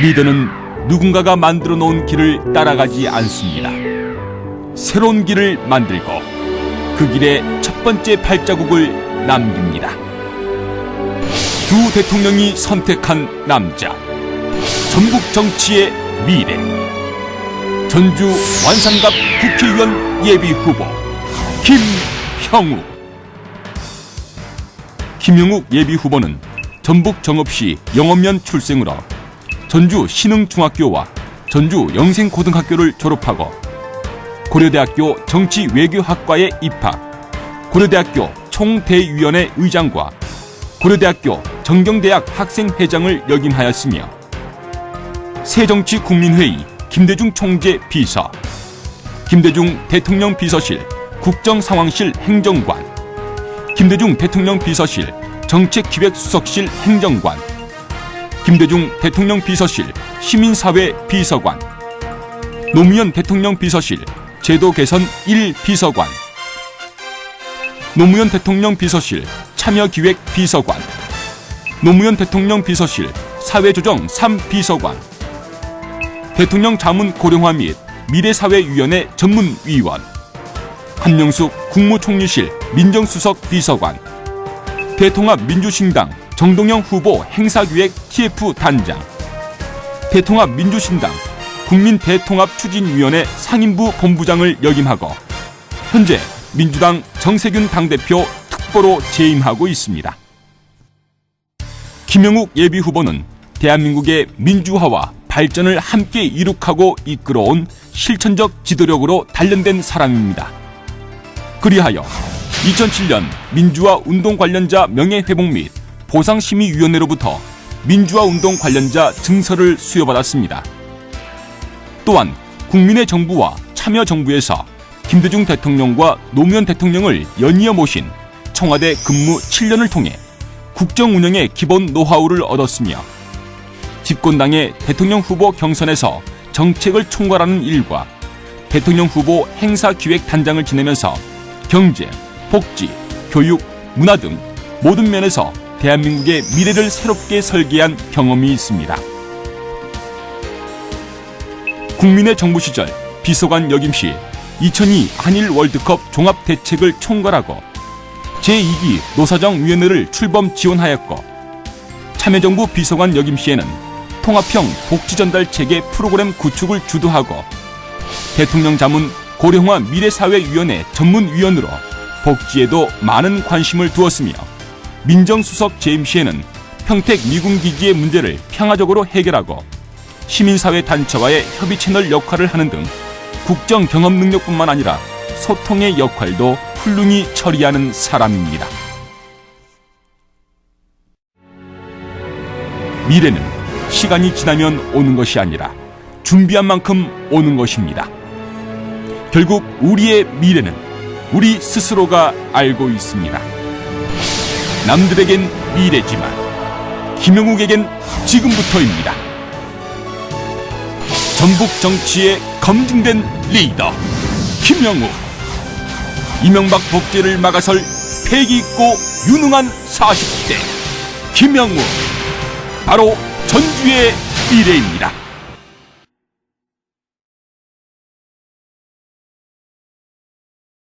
리더는 누군가가 만들어 놓은 길을 따라가지 않습니다. 새로운 길을 만들고 그 길에 첫 번째 발자국을 남깁니다. 두 대통령이 선택한 남자. 전국 정치의 미래. 전주 완산갑 국회의원 예비 후보 김형욱. 김형욱 예비 후보는 전북 정읍시 영업면 출생으로 전주 신흥중학교와 전주 영생고등학교를 졸업하고 고려대학교 정치외교학과에 입학, 고려대학교 총대위원회 의장과 고려대학교 정경대학 학생회장을 역임하였으며 새정치국민회의 김대중 총재 비서, 김대중 대통령 비서실 국정상황실 행정관, 김대중 대통령 비서실 정책기획수석실 행정관, 김대중 대통령 비서실 시민사회 비서관, 노무현 대통령 비서실 제도 개선 1 비서관, 노무현 대통령 비서실 참여기획 비서관, 노무현 대통령 비서실 사회조정 3 비서관, 대통령 자문 고령화 및 미래사회위원회 전문위원, 한명숙 국무총리실 민정수석 비서관, 대통합 민주신당 정동영 후보 행사기획 TF 단장, 대통합 민주신당 국민대통합추진위원회 상임부 본부장을 역임하고 현재 민주당 정세균 당대표 특보로 재임하고 있습니다. 김영욱 예비 후보는 대한민국의 민주화와 발전을 함께 이룩하고 이끌어온 실천적 지도력으로 단련된 사람입니다. 그리하여 2007년 민주화 운동 관련자 명예회복 및 보상심의위원회로부터 민주화 운동 관련자 증서를 수여받았습니다. 또한 국민의 정부와 참여정부에서 김대중 대통령과 노무현 대통령을 연이어 모신 청와대 근무 7년을 통해 국정 운영의 기본 노하우를 얻었으며 집권당의 대통령 후보 경선에서 정책을 총괄하는 일과 대통령 후보 행사 기획 단장을 지내면서 경제, 복지, 교육, 문화 등 모든 면에서 대한민국의 미래를 새롭게 설계한 경험이 있습니다. 국민의 정부 시절 비서관 역임 시 2002 한일 월드컵 종합 대책을 총괄하고 제2기 노사정위원회를 출범 지원하였고 참여정부 비서관 역임 시에는 통합형 복지전달 체계 프로그램 구축을 주도하고 대통령 자문 고령화 미래사회위원회 전문위원으로 복지에도 많은 관심을 두었으며 민정수석 재임 시에는 평택 미군기지의 문제를 평화적으로 해결하고 시민사회 단체와의 협의 채널 역할을 하는 등 국정 경험 능력뿐만 아니라 소통의 역할도 훌륭히 처리하는 사람입니다. 미래는 시간이 지나면 오는 것이 아니라 준비한 만큼 오는 것입니다. 결국 우리의 미래는 우리 스스로가 알고 있습니다. 남들에겐 미래지만 김영욱에겐 지금부터입니다. 전북 정치의 검증된 리더 김영욱 이명박 복제를 막아설 패기 있고 유능한 40대 김영욱 바로 전주의 미래입니다.